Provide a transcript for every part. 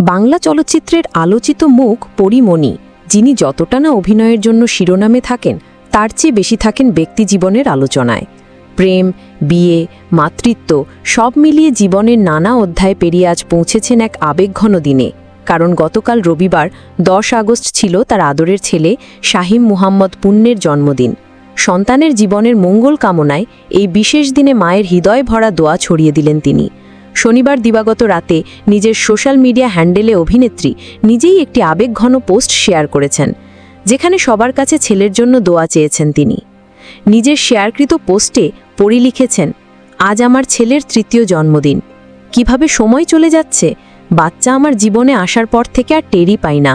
বাংলা চলচ্চিত্রের আলোচিত মুখ পরিমণি, যিনি যতটা না অভিনয়ের জন্য শিরোনামে থাকেন, তার চেয়ে বেশি থাকেন ব্যক্তি জীবনের আলোচনায়। প্রেম, বিয়ে, মাতৃত্ব সব মিলিয়ে জীবনের নানা অধ্যায় পেরিয়ে আজ পৌঁছেছেন এক আবেগঘন দিনে, কারণ গতকাল রবিবার দশ আগস্ট ছিল তার আদরের ছেলে শাহিম মুহাম্মদ পুণ্যের জন্মদিন। সন্তানের জীবনের মঙ্গল কামনায় এই বিশেষ দিনে মায়ের হৃদয় ভরা দোয়া ছড়িয়ে দিলেন তিনি। শনিবার দিবাগত রাতে নিজের সোশ্যাল মিডিয়া হ্যান্ডেলে অভিনেত্রী নিজেই একটি আবেগঘন পোস্ট শেয়ার করেছেন, যেখানে সবার কাছে ছেলের জন্য দোয়া চেয়েছেন তিনি। নিজের শেয়ারকৃত পোস্টে পড়ি লিখেছেন, আজ আমার ছেলের তৃতীয় জন্মদিন। কীভাবে সময় চলে যাচ্ছে? বাচ্চা আমার জীবনে আসার পর থেকে আর টেরই পাই না।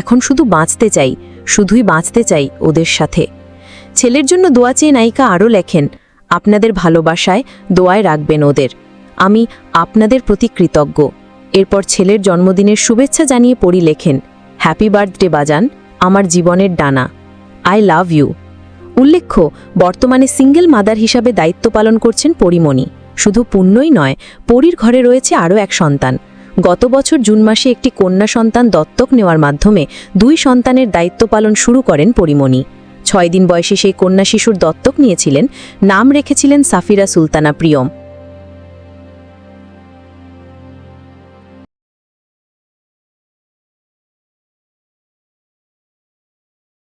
এখন শুধু বাঁচতে চাই, শুধুই বাঁচতে চাই ওদের সাথে। ছেলের জন্য দোয়া চেয়ে নায়িকা আরও লেখেন, আপনাদের ভালোবাসায় দোয়ায় রাখবেন ওদের। আমি আপনাদের প্রতি কৃতজ্ঞ। এরপর ছেলের জন্মদিনের শুভেচ্ছা জানিয়ে পড়ি লেখেন, হ্যাপি বার্থডে, বাজান, আমার জীবনের ডানা। I love you. উল্লেখ্য, বর্তমানে সিঙ্গেল মাদার হিসাবে দায়িত্ব পালন করছেন পরিমণি। শুধু পুণ্যই নয়, পরীর ঘরে রয়েছে আরও এক সন্তান। গত বছর জুন মাসে একটি কন্যা সন্তান দত্তক নেওয়ার মাধ্যমে দুই সন্তানের দায়িত্ব পালন শুরু করেন পরিমণি। ছয় দিন বয়সে সেই কন্যা শিশুর দত্তক নিয়েছিলেন, নাম রেখেছিলেন সাফিরা সুলতানা প্রিয়ম।